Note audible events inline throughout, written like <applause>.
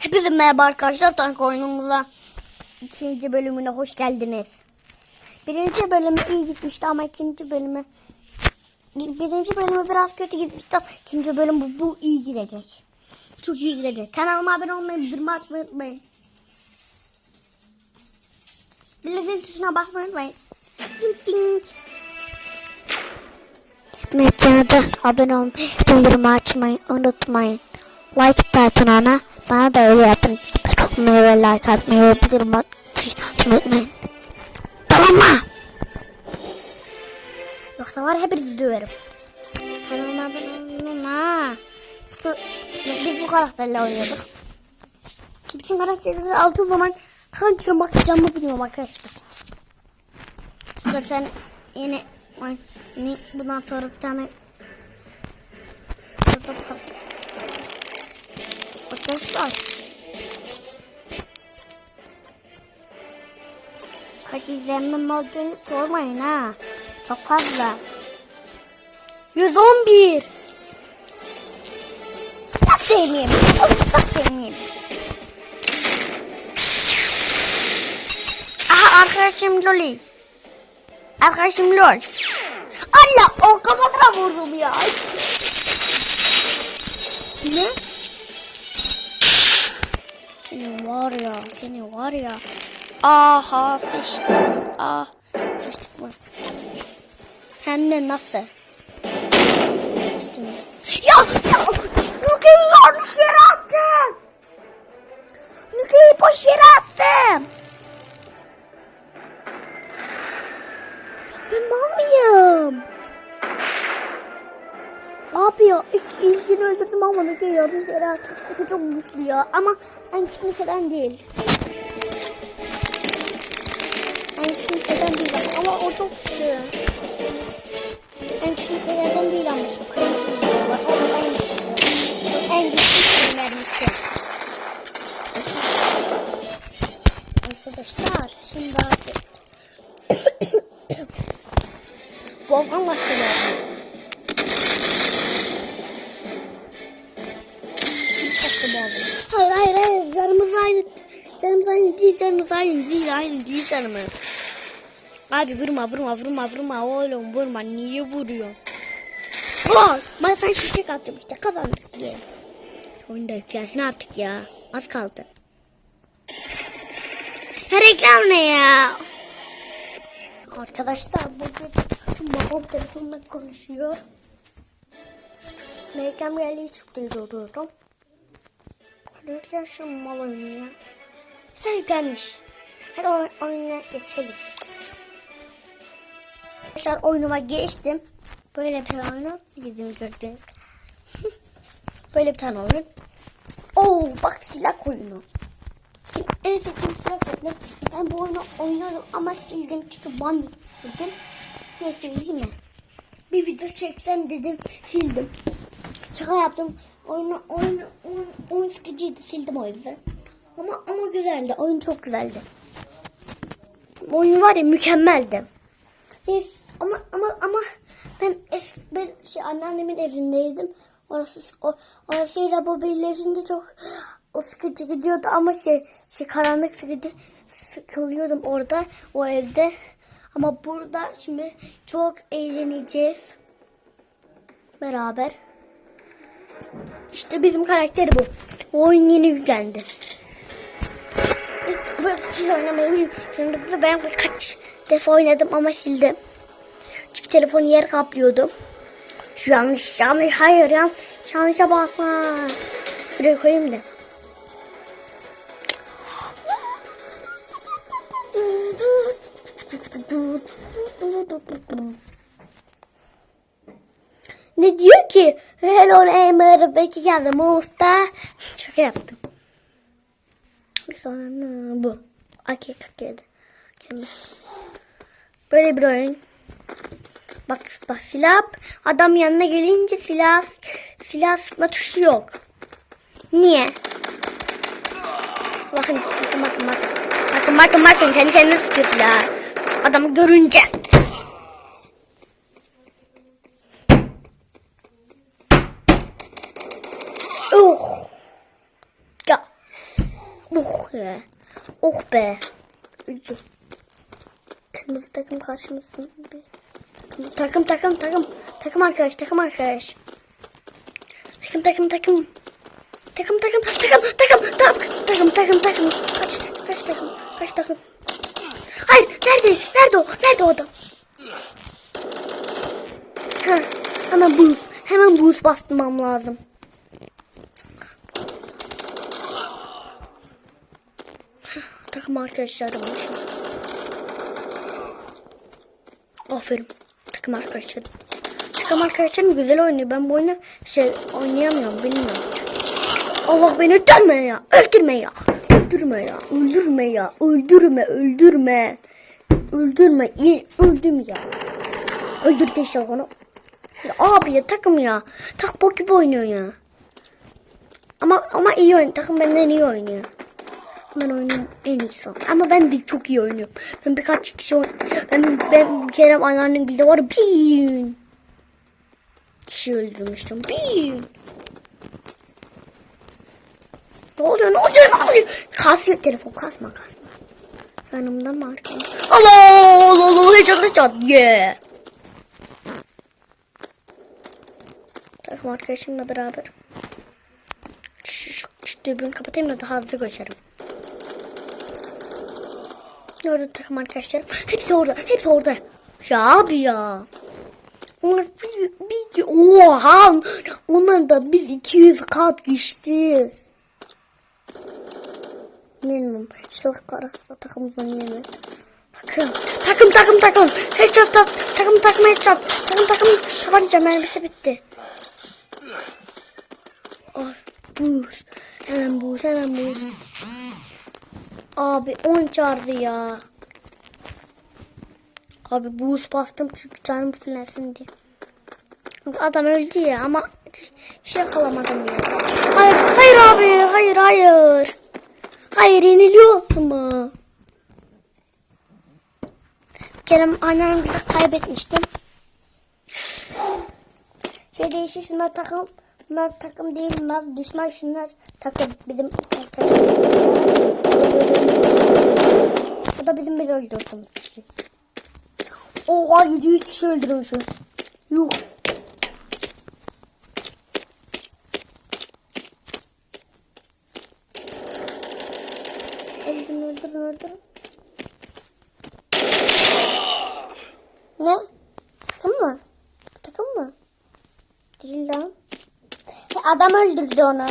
Hepinize merhaba arkadaşlar. Tank oyunumuza ikinci bölümüne hoş geldiniz. Birinci bölümü iyi gitmişti ama ikinci bölümü birinci bölümü biraz kötü gitmişti ama bölüm bu, bu iyi gidecek. Çok iyi gidecek. Kanalıma abone olmayı, bildirimi açmayı unutmayın. Bildirim tuşuna basmayı unutmayın. Ding ding. Mekanada abone olmayı, bildirimi açmayı unutmayın. Like butonuna bana da öyle yapın. Abone ve like atmayı bildirimi açmayı unutmayın. Tamam mı? Yoksa var hepinizi döverim. Kanalıma abone olun ha. Biz bu karakterle oynuyorduk. Bütün karakterleri aldığım zaman hangisine bakacağımı bilmiyorum arkadaşlar. Burada bir tane yeni yeni bundan sonra bir tane Arkadaşlar Kaç izlenmem olduğunu sormayın ha. Çok fazla. 111 Nasıl sevmeyeyim? Nasıl sevmeyeyim? Aha arkadaşım Loli. Arkadaşım lol. Allah o kafasına vurdum ya. Seni var ya. Aha sıçtım. Ah sıçtık mı? Hem de nasıl? Sıçtınız. Ya! ya Nuke'yi yanlış yere attım. Nuke'yi boş yere attım. Ben mal mıyım? Ne yapıyor? İlk, ilkini öldürdüm ama geliyor? Bir yere çok güçlü ya. Ama en kimseden değil. O çok güçlü. En kimselerden değil ama şu kırmızı var. O en güçlü. En güçlü şeylermişti. Arkadaşlar şimdi artık <coughs> Volkan başlıyor. Hayır hayır hayır canımız aynı. Canımız aynı değil canımız aynı değil aynı değil canımız. Abi vurma vurma vurma vurma oğlum vurma niye vuruyor? Gol! Ben sen şişek attım işte kazandık diye. Oyunda gelsin artık ya. Az kaldı. Ha reklam ne ya? Arkadaşlar bugün babam telefonla konuşuyor. Reklam geldiği çok duyuruyordum. Reklam şu mal oynuyor. Sen gelmiş. Hadi oy oyuna geçelim. Arkadaşlar oyunuma geçtim. Böyle bir oyunu bizim gördüğünüz. <laughs> Böyle bir tane oyun. Oo bak silah oyunu. En sevdiğim silah oyunu. Ben bu oyunu oynadım ama sildim çünkü ban dedim. Ne söyleyeyim mi? Bir video çeksem dedim sildim. Şaka yaptım. Oyunu oyunu oyun, oyun sıkıcıydı sildim o yüzden. Ama ama güzeldi. Oyun çok güzeldi. Oyun var ya mükemmeldi. Yes, ama ama ama ben es ben şey anneannemin evindeydim. Orası o orasıyla bu birleşince çok o sıkıcı gidiyordu ama şey şey karanlık sıkıcı sıkılıyordum orada o evde. Ama burada şimdi çok eğleneceğiz beraber. İşte bizim karakteri bu. O oyun yeni yüklendi. Siz oynamayı Şimdi ben kaç defa oynadım ama sildim. Telefonu yer kaplıyordu. Şu yanlış yanlış hayır yan yanlışa basma. Şuraya koyayım da. Ne diyor ki? Hello neighbor, belki geldim usta. Şaka yaptım. Sonra bu. AK 47. Böyle bir oyun. Bak bak silah adam yanına gelince silah silah sıkma tuşu yok. Niye? Bakın bakın bakın bakın. Bakın bakın bakın kendi kendine sıkıyor silah. Adamı görünce. Oh. Ya Oh ya. Oh be. Kırmızı takım karşımızda. Takım takım takım. Takım arkadaş takım arkadaş. Takım takım takım. Takım takım takım takım takım takım takım takım. Kaç kaç takım kaç takım. Hayır nerede nerede o nerede o adam? Ha, hemen boost hemen boost bastırmam lazım. Takım arkadaşlarım. Aferin. Takım arkadaşlarım. Takım arkadaşlarım güzel oynuyor. Ben bu oyunu şey oynayamıyorum. Bilmiyorum. Allah beni dönme ya. Öldürme ya. Öldürme ya. Öldürme ya. Öldürme. Öldürme. Öldürme. İyi, Öldüm ya. Öldürdü inşallah onu. Ya abi ya takım ya. Tak bok gibi oynuyor ya. Ama ama iyi oynuyor. Takım benden iyi oynuyor. Ben oyunun en iyisi. Ama ben de çok iyi oynuyorum. Ben birkaç kişi oyn ben, ben bir kere anneannem bildi var bin kişi öldürmüştüm. Bin. Ne oluyor ne oluyor ne oluyor? Kasıyor telefon kasma kasma. Yanımda mı arkadaş? Allah Allah Allah heyecanlı çat yeah. Takım arkadaşımla beraber. Şu, şu, şu dürbünü kapatayım da daha hızlı geçerim. Orada takım arkadaşlarım. Hepsi orada. Hepsi orada. Ya abi ya. Onlar bir, bir oha. Onlar da biz 200 kat geçti. Yenmem. İnşallah kara takımdan yemek. Takım. Takım takım takım. Headshot tak. Takım takım headshot. Takım takım. Tabanca mermisi bitti. Ah, buz. Hemen buz hemen buz. Abi 10 çağırdı ya. Abi buz bastım çünkü canım fullensin diye. Adam öldü ya ama şey yakalamadım ya. Hayır, hayır abi, hayır, hayır. Hayır, yeniliyor mu? Bir kere annem kaybetmiştim. Şey değişir, şunlar takım. Bunlar takım değil, bunlar düşman, şunlar takım. Bizim takım. Bu da bizim bir öldürdüğümüz kişi. Oha 700 kişi öldürmüşüz. Yuh. Öldürün öldürün öldürün. Ne? Takım mı? Takım mı? Değil lan. Adam öldürdü onu.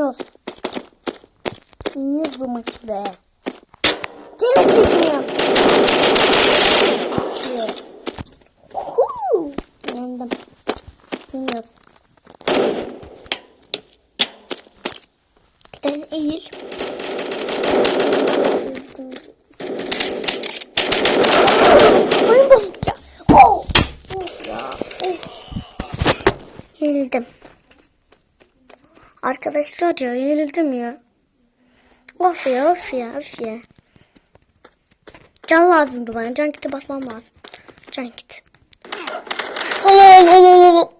Be, yeniyoruz. Yeniyoruz bu maçı be. Gene çekmiyor. Evet. Huu, Yendim. Yeniyoruz. Bir tane eğil. Oyun bozuk ya. Oh. Of ya. Of. Yenildim. Arkadaşlar ya ya. Of ya of ya of ya. Can lazımdı bana. Can kiti basmam lazım. Can kiti. Allah Allah Allah.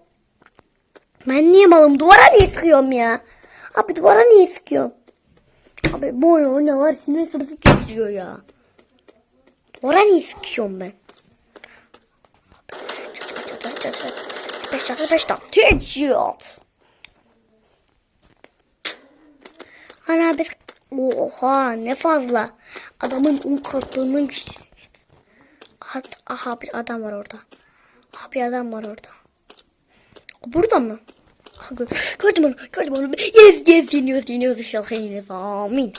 Ben niye malım? Duvara niye sıkıyorum ya? Abi duvara niye sıkıyorum? Abi bu oyun ne var? Sinir kırısı kesiyor ya. Duvara niye sıkıyorum ben? Beş dakika beş dakika. Headshot. Biz oha ne fazla. Adamın un katlığının güçlü. Aha, bir adam var orada. Aha bir adam var orada. Burada mı? Aha, gö- gördüm onu. Gördüm onu. Yes yes yeniyoruz yeniyoruz inşallah yeniyoruz. Amin.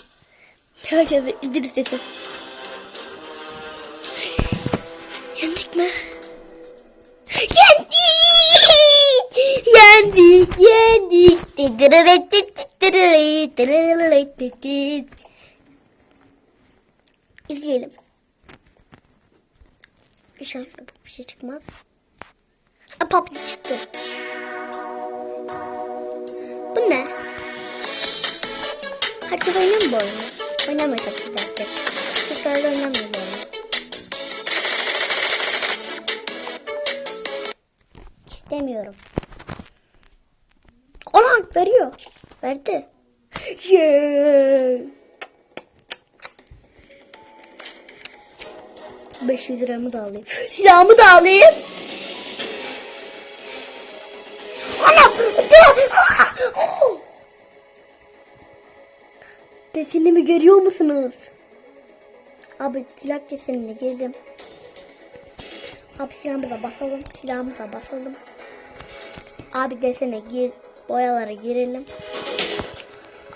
Herkese İdris desin. İzleyelim. İnşallah bir şey çıkmaz. Aa, PUBG çıktı. Bu ne? Herkes oynuyor mu bu oyunu? Oynamıyor tabii ki herkes. Çocuklar da istemiyorum. Ona veriyor. Verdi. Yeah. 500 liramı da alayım. Silahımı da alayım. Ana! Desenimi görüyor musunuz? Abi silah desenine girdim. Abi silahımıza basalım. Silahımıza basalım. Abi desene gir. Boyalara girelim.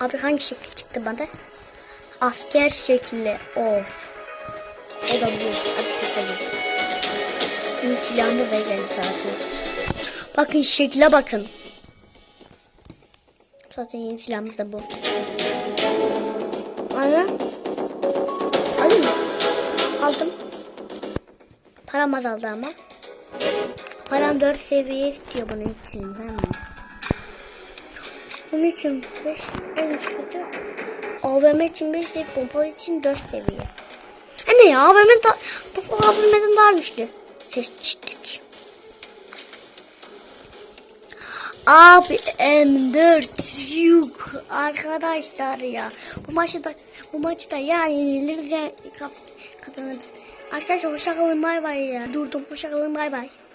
Abi hangi şekil çıktı bana? Asker şekli. Of. O da bu. Hadi çıkalım. Şimdi silahımı da zaten. Bakın şekle bakın. Zaten yeni silahımız da bu. Ana. Alayım mı? Aldım. Param azaldı ama. Param 4 seviye istiyor bunun için. Mi? Bunun için 5 en kötü. AVM için 5 değil, pompalı için 4 seviye. Anne ya AVM da, bu AVM'den daha güçlü. Seçtik. Abi M4 yuk arkadaşlar ya. Bu maçı da bu maçta ya yeniliriz ya kazanırız. Arkadaşlar hoşça kalın bay bay ya. Durdum hoşça kalın bay bay.